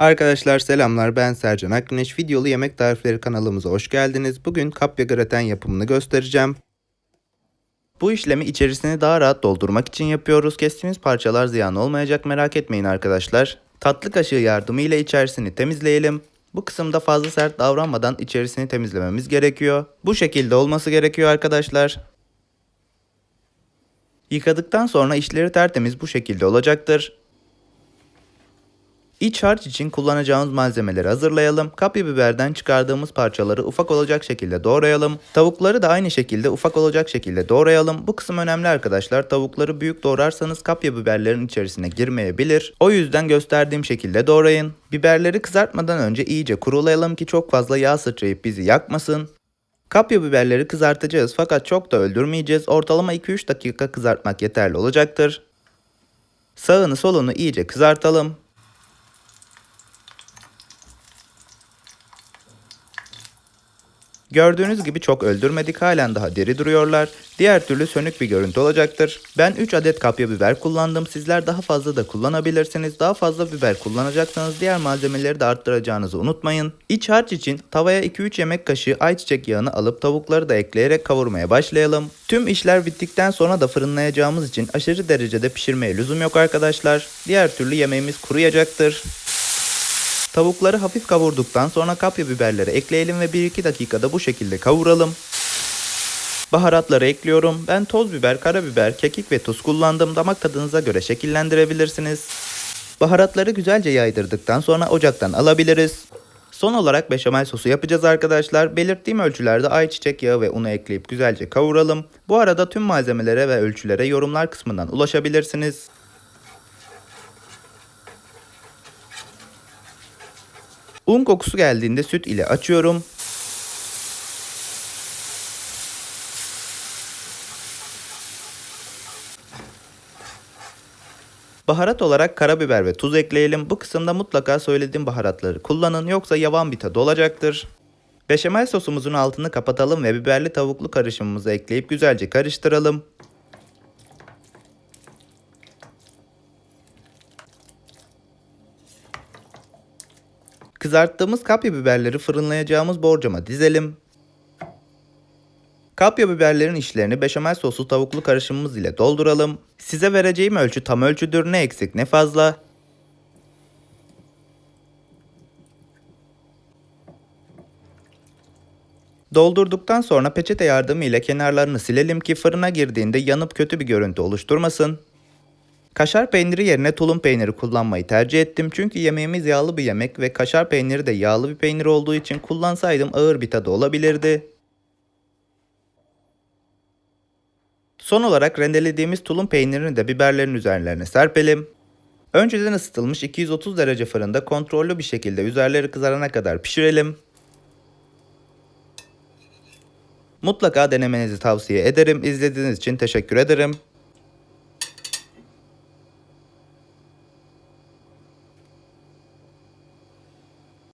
Arkadaşlar selamlar ben Sercan Akgüneş. Videolu yemek tarifleri kanalımıza hoş geldiniz. Bugün kapya graten yapımını göstereceğim. Bu işlemi içerisini daha rahat doldurmak için yapıyoruz. Kestiğimiz parçalar ziyan olmayacak merak etmeyin arkadaşlar. Tatlı kaşığı yardımıyla içerisini temizleyelim. Bu kısımda fazla sert davranmadan içerisini temizlememiz gerekiyor. Bu şekilde olması gerekiyor arkadaşlar. Yıkadıktan sonra işleri tertemiz bu şekilde olacaktır. İç harç için kullanacağımız malzemeleri hazırlayalım. Kapya biberden çıkardığımız parçaları ufak olacak şekilde doğrayalım. Tavukları da aynı şekilde ufak olacak şekilde doğrayalım. Bu kısım önemli arkadaşlar. Tavukları büyük doğrarsanız kapya biberlerin içerisine girmeyebilir. O yüzden gösterdiğim şekilde doğrayın. Biberleri kızartmadan önce iyice kurulayalım ki çok fazla yağ sıçrayıp bizi yakmasın. Kapya biberleri kızartacağız fakat çok da öldürmeyeceğiz. Ortalama 2-3 dakika kızartmak yeterli olacaktır. Sağını solunu iyice kızartalım. Gördüğünüz gibi çok öldürmedik halen daha diri duruyorlar. Diğer türlü sönük bir görüntü olacaktır. Ben 3 adet kapya biber kullandım. Sizler daha fazla da kullanabilirsiniz. Daha fazla biber kullanacaksanız diğer malzemeleri de arttıracağınızı unutmayın. İç harç için tavaya 2-3 yemek kaşığı ayçiçek yağını alıp tavukları da ekleyerek kavurmaya başlayalım. Tüm işler bittikten sonra da fırınlayacağımız için aşırı derecede pişirmeye lüzum yok arkadaşlar. Diğer türlü yemeğimiz kuruyacaktır. Tavukları hafif kavurduktan sonra kapya biberleri ekleyelim ve 1-2 dakikada bu şekilde kavuralım. Baharatları ekliyorum. Ben toz biber, karabiber, kekik ve tuz kullandım. Damak tadınıza göre şekillendirebilirsiniz. Baharatları güzelce yaydırdıktan sonra ocaktan alabiliriz. Son olarak beşamel sosu yapacağız arkadaşlar. Belirttiğim ölçülerde ayçiçek yağı ve unu ekleyip güzelce kavuralım. Bu arada tüm malzemelere ve ölçülere yorumlar kısmından ulaşabilirsiniz. Un kokusu geldiğinde süt ile açıyorum. Baharat olarak karabiber ve tuz ekleyelim. Bu kısımda mutlaka söylediğim baharatları kullanın yoksa yavan bir tadı olacaktır. Beşamel sosumuzun altını kapatalım ve biberli tavuklu karışımımızı ekleyip güzelce karıştıralım. Kızarttığımız kapya biberleri fırınlayacağımız borcama dizelim. Kapya biberlerin içlerini beşamel soslu tavuklu karışımımız ile dolduralım. Size vereceğim ölçü tam ölçüdür ne eksik ne fazla. Doldurduktan sonra peçete yardımıyla kenarlarını silelim ki fırına girdiğinde yanıp kötü bir görüntü oluşturmasın. Kaşar peyniri yerine tulum peyniri kullanmayı tercih ettim çünkü yemeğimiz yağlı bir yemek ve kaşar peyniri de yağlı bir peynir olduğu için kullansaydım ağır bir tadı olabilirdi. Son olarak rendelediğimiz tulum peynirini de biberlerin üzerlerine serpelim. Önceden ısıtılmış 230 derece fırında kontrollü bir şekilde üzerleri kızarana kadar pişirelim. Mutlaka denemenizi tavsiye ederim. İzlediğiniz için teşekkür ederim.